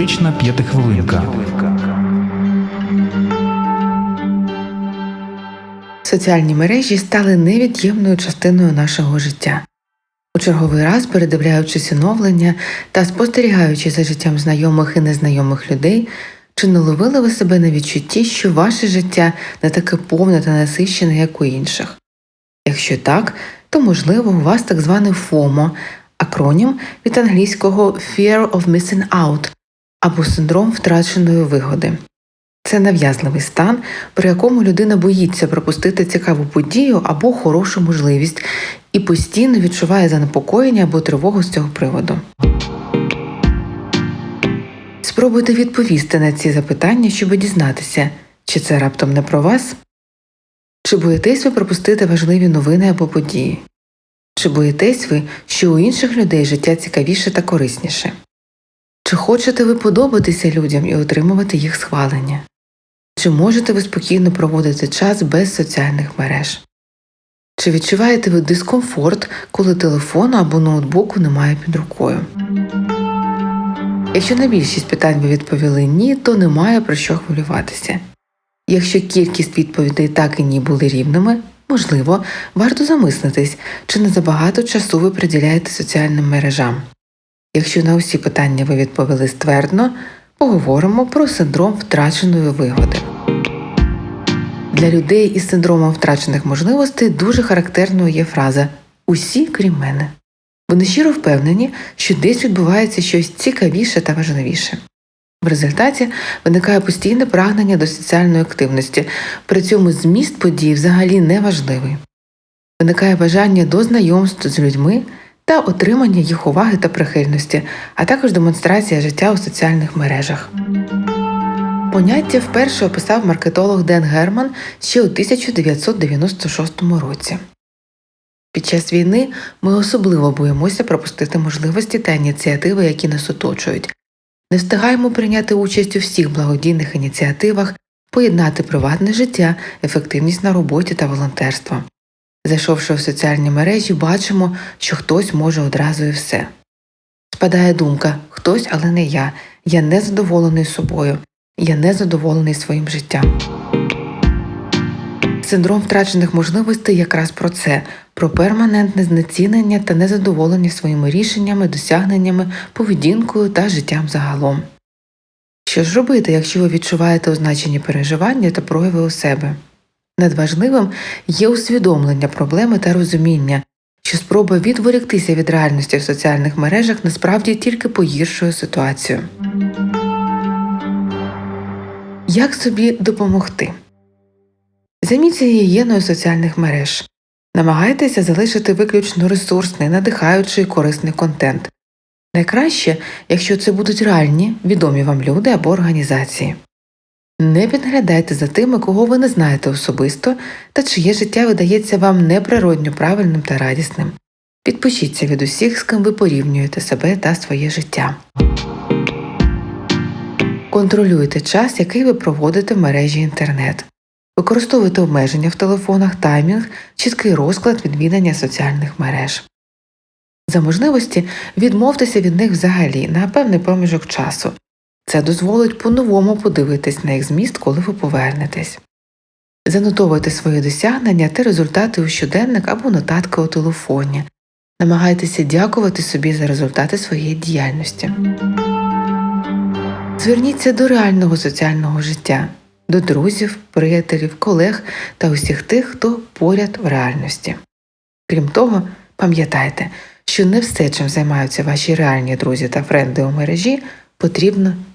Психотерапевтична п'ятихвилинка. Соціальні мережі стали невід'ємною частиною нашого життя. У черговий раз, передивляючись оновлення та спостерігаючи за життям знайомих і незнайомих людей, чи не ловили ви себе на відчутті, що ваше життя не таке повне та насичене, як у інших? Якщо так, то можливо у вас так званий FOMO, акронім від англійського Fear of Missing Out або синдром втраченої вигоди. Це нав'язливий стан, при якому людина боїться пропустити цікаву подію або хорошу можливість і постійно відчуває занепокоєння або тривогу з цього приводу. Спробуйте відповісти на ці запитання, щоб дізнатися, чи це раптом не про вас, чи боїтесь ви пропустити важливі новини або події, чи боїтесь ви, що у інших людей життя цікавіше та корисніше, чи хочете ви подобатися людям і отримувати їх схвалення. Чи можете ви спокійно проводити час без соціальних мереж? Чи відчуваєте ви дискомфорт, коли телефону або ноутбуку немає під рукою? Якщо на більшість питань ви відповіли ні, то немає про що хвилюватися. Якщо кількість відповідей так і ні були рівними, можливо, варто замислитись, чи не забагато часу ви приділяєте соціальним мережам. Якщо на усі питання ви відповіли ствердно, поговоримо про синдром втраченої вигоди. Для людей із синдромом втрачених можливостей дуже характерною є фраза Усі крім мене. Вони щиро впевнені, що десь відбувається щось цікавіше та важливіше. В результаті виникає постійне прагнення до соціальної активності, при цьому зміст подій взагалі не важливий. Виникає бажання до знайомств з людьми та отримання їх уваги та прихильності, а також демонстрація життя у соціальних мережах. Поняття вперше описав маркетолог Ден Герман ще у 1996 році. Під час війни ми особливо боїмося пропустити можливості та ініціативи, які нас оточують. Не встигаємо прийняти участь у всіх благодійних ініціативах, поєднати приватне життя, ефективність на роботі та волонтерство. Зайшовши в соціальні мережі, бачимо, що хтось може одразу і все. Спадає думка хтось, але не я. Я не задоволений собою, я не задоволений своїм життям. Синдром втрачених можливостей якраз про це, про перманентне знецінення та незадоволення своїми рішеннями, досягненнями, поведінкою та життям загалом. Що ж робити, якщо ви відчуваєте означені переживання та прояви у себе? Надважливим є усвідомлення проблеми та розуміння, що спроба відволіктися від реальності в соціальних мережах насправді тільки погіршує ситуацію. Як собі допомогти? Займіться гігієною соціальних мереж. Намагайтеся залишити виключно ресурсний, надихаючий корисний контент. Найкраще, якщо це будуть реальні, відомі вам люди або організації. Не підглядайте за тими, кого ви не знаєте особисто та чиє життя видається вам неприродньо правильним та радісним. Відпишіться від усіх, з ким ви порівнюєте себе та своє життя. Контролюйте час, який ви проводите в мережі інтернет. Використовуйте обмеження в телефонах, таймінг, чіткий розклад відвідання соціальних мереж. За можливості відмовтеся від них взагалі на певний проміжок часу. Це дозволить по-новому подивитись на їх зміст, коли ви повернетесь. Занотовуйте свої досягнення та результати у щоденник або нотатки у телефоні. Намагайтеся дякувати собі за результати своєї діяльності. Зверніться до реального соціального життя, до друзів, приятелів, колег та усіх тих, хто поряд в реальності. Крім того, пам'ятайте, що не все, чим займаються ваші реальні друзі та френди у мережі, потрібно